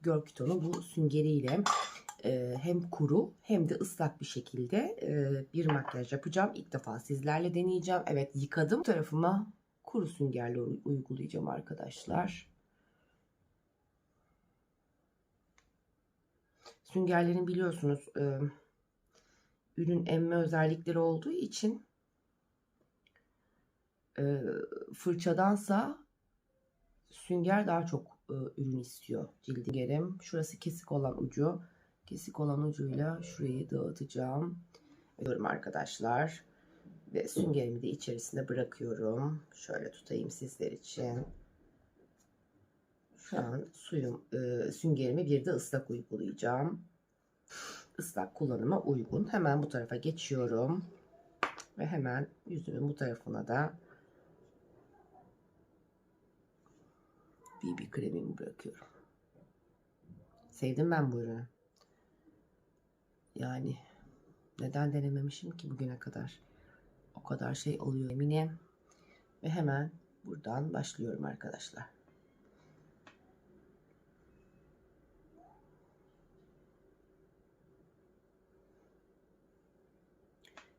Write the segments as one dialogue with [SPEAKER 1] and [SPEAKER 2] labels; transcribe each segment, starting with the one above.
[SPEAKER 1] Görküton'un bu süngeriyle e, hem kuru hem de ıslak bir şekilde e, bir makyaj yapacağım. İlk defa sizlerle deneyeceğim. Evet yıkadım. Tarafıma kuru süngerle uy- uygulayacağım arkadaşlar. Süngerlerin biliyorsunuz e, ürün emme özellikleri olduğu için e, fırçadansa sünger daha çok e, ürün istiyor cildi gerim. Şurası kesik olan ucu. Kesik olan ucuyla şurayı dağıtacağım. Diyorum arkadaşlar. Ve süngerimi de içerisine bırakıyorum. Şöyle tutayım sizler için. Şu an suyum, e, süngerimi bir de ıslak uygulayacağım. Islak kullanıma uygun. Hemen bu tarafa geçiyorum. Ve hemen yüzümün bu tarafına da BB kremimi bırakıyorum. Sevdim ben bu ürünü. Yani neden denememişim ki bugüne kadar? O kadar şey oluyor eminim. Ve hemen buradan başlıyorum arkadaşlar.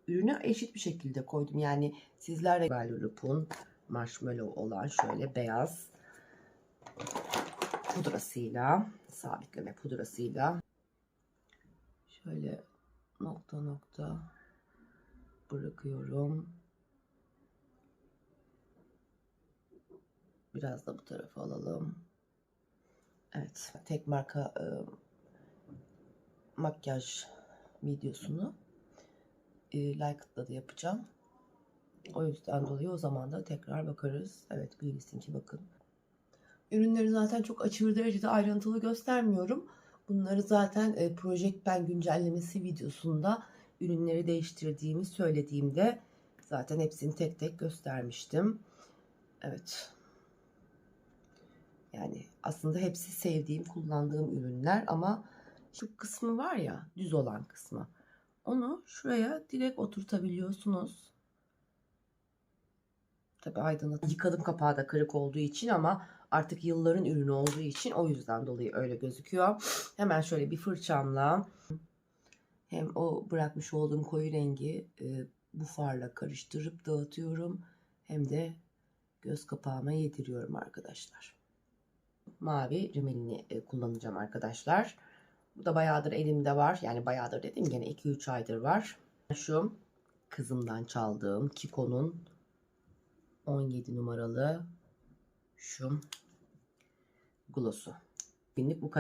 [SPEAKER 1] Ürünü eşit bir şekilde koydum. Yani sizler de Lollipop'un marshmallow olan şöyle beyaz pudrasıyla sabitleme pudrasıyla şöyle nokta nokta bırakıyorum. Biraz da bu tarafa alalım. Evet, tek marka e, makyaj videosunu e, Like'la da yapacağım. O yüzden dolayı o zaman da tekrar bakarız. Evet, Güllis'inki bakın. Ürünleri zaten çok aşırı derecede ayrıntılı göstermiyorum. Bunları zaten e, Project Pen güncellemesi videosunda ürünleri değiştirdiğimi söylediğimde zaten hepsini tek tek göstermiştim. Evet. Yani aslında hepsi sevdiğim, kullandığım ürünler ama şu kısmı var ya, düz olan kısmı. Onu şuraya direkt oturtabiliyorsunuz. Tabii aydınlat. Yıkadım kapağı da kırık olduğu için ama artık yılların ürünü olduğu için o yüzden dolayı öyle gözüküyor. Hemen şöyle bir fırçamla hem o bırakmış olduğum koyu rengi e, bu farla karıştırıp dağıtıyorum. Hem de göz kapağıma yediriyorum arkadaşlar. Mavi rimelini e, kullanacağım arkadaşlar. Bu da bayağıdır elimde var. Yani bayağıdır dedim gene 2-3 aydır var. Şu kızımdan çaldığım Kiko'nun 17 numaralı şu gloss'u. Günlük bu kadar.